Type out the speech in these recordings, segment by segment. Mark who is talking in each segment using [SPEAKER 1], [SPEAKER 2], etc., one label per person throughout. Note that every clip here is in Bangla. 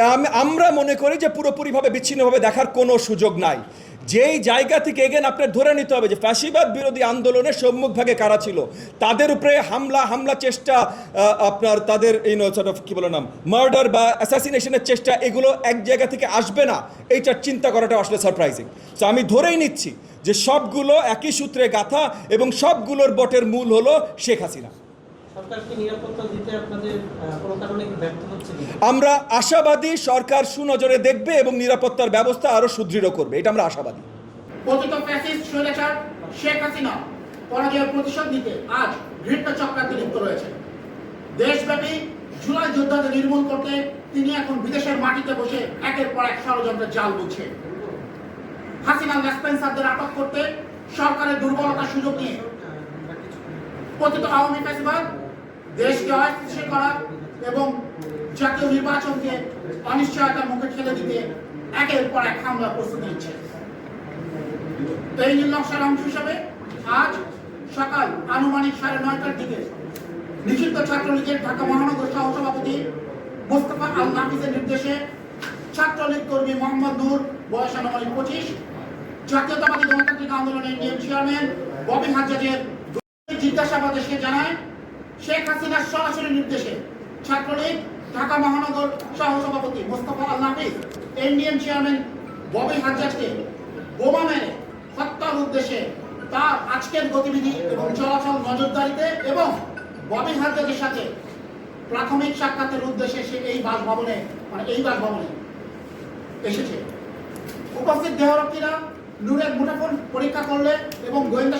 [SPEAKER 1] আম- আমরা মনে করি যে পুরোপুরিভাবে বিচ্ছিন্নভাবে দেখার কোনো সুযোগ নাই। যেই জায়গা থেকে এগেন আপনার ধরে নিতে হবে যে ফ্যাসিবাদ বিরোধী আন্দোলনের সম্মুখভাগে কারা ছিল, তাদের উপরে হামলা হামলা চেষ্টা আপনার তাদের এই কী বলে নাম মার্ডার বা অ্যাসাসিনেশনের চেষ্টা, এগুলো এক জায়গা থেকে আসবে না। এইটার চিন্তা করাটা আসলে সারপ্রাইজিং তো আমি ধরেই নিচ্ছি যে সবগুলো একই সূত্রে গাথা এবং সবগুলোর বটের মূল হলো শেখ হাসিনা। আমরা আশাবাদী সরকার সুনজরে দেখবে এবং নিরাপত্তার ব্যবস্থা আরও সুদৃঢ় করবে। এটা আমরা আশাবাদী।
[SPEAKER 2] পতিত ফ্যাসিস্ট স্বৈরাচার শেখ হাসিনা পরাজয়ের প্রতিশোধ নিতে আজ ঘৃণ্য চক্রান্তে লিপ্ত রয়েছে। দেশব্যাপী জুলাই যোদ্ধাদের নির্মূল করতে তিনি এখন বিদেশের মাটিতে বসে একের পর এক ষড়যন্ত্রের জাল বুঝছে হাসিনা লেসপেন্সারদের আটক করতে সরকারের দুর্বলতার সুযোগ নিয়ে পতিত আওয়ামী ফ্যাসিবাদ দেশকে অস্থিতিশীল করা এবং জাতীয় নির্বাচনকে অনিশ্চয়তার মুখে ঠেলে দিতে একের পর এক হামলা প্রস্তুতি নিচ্ছে। এই নীলনকশার অংশ হিসাবে আজ সকাল আনুমানিক সাড়ে নয়টার দিকে নিষিদ্ধ ছাত্রলীগের ঢাকা মহানগর সহসভাপতি মোস্তফা আল নির্দেশে ছাত্রলীগ কর্মী মোহাম্মদ নূর, বয়স আনুমানিক পঁচিশ, জাতীয়তাবাদী গণতান্ত্রিক আন্দোলনের নিয়ম চেয়ারম্যান ববি হাজ্জাজের জিজ্ঞাসাবাদে সে জানায় শেখ হাসিনার সরাসরি নির্দেশে ছাত্রলীগ, ঢাকা মহানগর সহসভাপতি মোস্তফা আল নাফিস এনডিএম চেয়ারম্যান ববি হাজ্জাজকে বোমা মেরে হত্যার উদ্দেশ্যে তার আজকের গতিবিধি এবং চলাচল নজরদারিতে এবং ববি হাজ্জাজের সাথে প্রাথমিক সাক্ষাতের উদ্দেশ্যে সে এই বাসভবনে মানে এই বাসভবনে এসেছে। উপস্থিত দেহরক্ষীরা নূরের মুঠোফোন পরীক্ষা করলে এবং গোয়েন্দা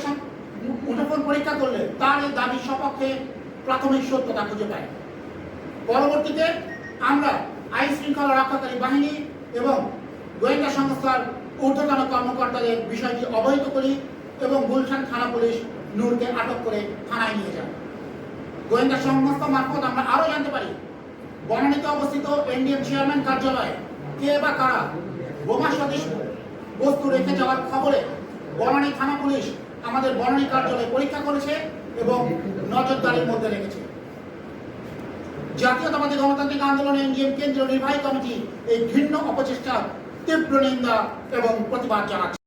[SPEAKER 2] মুঠোফোন পরীক্ষা করলে তার এই দাবির সপক্ষে প্রাথমিক সত্যতা খুঁজে পায়। পরবর্তীতে আমরা আইন শৃঙ্খলা রক্ষাকারী বাহিনী এবং গোয়েন্দা সংস্থার ঊর্ধ্বতন কর্মকর্তাদের বিষয়টি অবহিত করি এবং গুলশান থানা পুলিশ নূরকে আটক করে থানায় নিয়ে যায়। গোয়েন্দা সংস্থা মারফত আমরা আরও জানতে পারি, বনানীতে অবস্থিত এনডিএম চেয়ারম্যান কার্যালয়ে কে বা কারা বোমা সদৃশ বস্তু রেখে যাওয়ার খবরে বনানী থানা পুলিশ আমাদের বনানী কার্যালয়ে পরীক্ষা করেছে এবং নজরদারির মধ্যে রেখেছে। জাতীয়তাবাদী গণতান্ত্রিক আন্দোলন এনডিএম কেন্দ্রীয় নির্বাহী কমিটি এই ঘৃণ্য অপচেষ্টার তীব্র নিন্দা এবং প্রতিবাদ জানাচ্ছে।